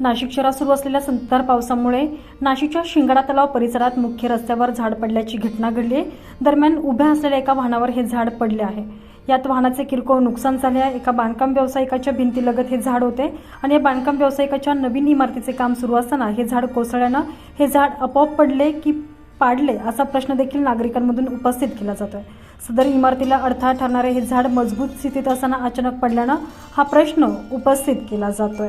नाशिक शहरात सुरू असलेल्या संततधार पावसामुळे नाशिकच्या शिंगाडा तलाव परिसरात मुख्य रस्त्यावर झाड पडल्याची घटना घडली आहे दरम्यान उभ्या असलेल्या एका वाहनावर हे झाड पडले आहे. यात वाहनाचे किरकोळ नुकसान झाले आहे. एका बांधकाम व्यावसायिकाच्या भिंतीलगत हे झाड होते आणि या बांधकाम व्यावसायिकाच्या नवीन इमारतीचे काम सुरू असताना हे झाड कोसळल्यानं हे झाड आपोआप पडले की पाडले असा प्रश्न देखील नागरिकांमधून उपस्थित केला जातोय. सदर इमारतीला अडथळा ठरणारे हे झाड मजबूत स्थितीत असताना अचानक पडल्यानं हा प्रश्न उपस्थित केला जातोय.